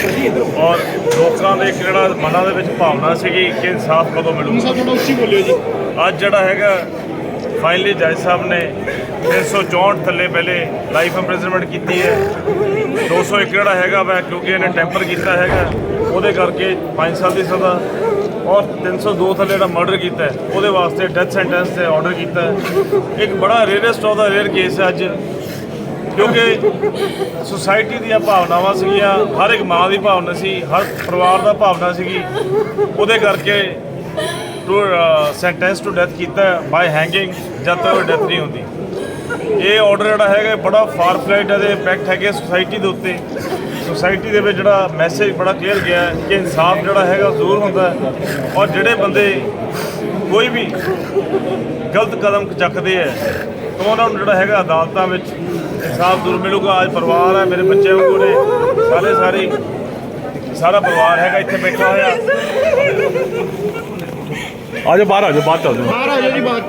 ਸੀਗੀਆਂ ਔਰ ਲੋਕਾਂ ਦੇ ਇੱਕ ਜਿਹੜਾ ਮਨਾਂ ਦੇ ਵਿੱਚ ਭਾਵਨਾ ਸੀਗੀ ਕਿ ਇਨਸਾਫ ਕਦੋਂ ਮਿਲੂਗਾ। ਥੋੜਾ ਉੱਚੀ ਬੋਲਿਓ ਜੀ। ਅੱਜ ਜਿਹੜਾ ਹੈਗਾ ਫਾਈਨਲੀ ਜੱਜ ਸਾਹਿਬ ਨੇ 364 ਥੱਲੇ ਪਹਿਲੇ ਲਾਈਫ ਇੰਪ੍ਰਿਜ਼ਨਮੈਂਟ ਕੀਤੀ ਹੈ। 201 ਜਿਹੜਾ ਹੈਗਾ ਵਾ ਕਿਉਂਕਿ ਇਹਨੇ ਟੈਂਪਰ ਕੀਤਾ ਹੈਗਾ ਉਹਦੇ ਕਰਕੇ 5 ਸਾਲ ਦੀ ਸਜ਼ਾ। ਔਰ 302 ਥੱਲੇ ਜਿਹੜਾ ਮਰਡਰ ਕੀਤਾ ਹੈ, ਉਹਦੇ ਵਾਸਤੇ ਡੈਥ ਸੈਂਟੈਂਸ ਤੇ ਆਰਡਰ ਕੀਤਾ। ਇੱਕ ਬੜਾ rarest of the rare case ਹੈ ਅੱਜ। ਕਿਉਂਕਿ ਸੁਸਾਇਟੀ ਦੀਆਂ ਭਾਵਨਾਵਾਂ ਸੀਗੀਆਂ, ਹਰ ਇੱਕ ਮਾਂ ਦੀ ਭਾਵਨਾ ਸੀ, ਹਰ ਪਰਿਵਾਰ ਦਾ ਭਾਵਨਾ ਸੀਗੀ। ਉਹਦੇ ਕਰਕੇ ਟੂ ਸੈਂਟੈਂਸ ਟੂ ਡੈਥ ਕੀਤਾ ਬਾਈ ਹੈਂਗਿੰਗ ਜਦ ਤੱਕ ਡੈਥ ਨਹੀਂ ਹੁੰਦੀ। ਇਹ ਆਰਡਰ ਜਿਹੜਾ ਹੈਗਾ ਬੜਾ ਫਾਰ ਫਲਾਈਟ ਇਹਦੇ ਇੰਪੈਕਟ ਹੈਗੇ ਸੁਸਾਇਟੀ ਦੇ ਉੱਤੇ। ਸੁਸਾਇਟੀ ਦੇ ਵਿੱਚ ਜਿਹੜਾ ਮੈਸੇਜ ਬੜਾ ਕਲੀਅਰ ਗਿਆ ਕਿ ਇਨਸਾਫ ਜਿਹੜਾ ਹੈਗਾ ਜ਼ਰੂਰ ਹੁੰਦਾ ਔਰ ਜਿਹੜੇ ਬੰਦੇ ਕੋਈ ਵੀ ਗਲਤ ਕਦਮ ਚੱਕਦੇ ਹੈ ਤਾਂ ਉਹਨਾਂ ਨੂੰ ਜਿਹੜਾ ਹੈਗਾ ਅਦਾਲਤਾਂ ਵਿੱਚ। ਇਨਸਾਫ ਜ਼ਰੂਰ ਮਿਲੂਗਾ। ਅੱਜ ਪਰਿਵਾਰ ਹੈ ਮੇਰੇ ਬੱਚੇ ਵਾਂਗੂ ਨੇ। ਸਾਰੇ ਸਾਰੇ ਸਾਰਾ ਪਰਿਵਾਰ ਹੈਗਾ ਇੱਥੇ ਬੈਠਾ ਹੋਇਆ। ਆ ਜਾਓ ਬਾਹਰ ਆ ਜਾਓ ਬਾਹਰ ਚੱਲ ਜਾਓ ਬਾਹਰ ਆ ਜੀ ਬਾਹਰ।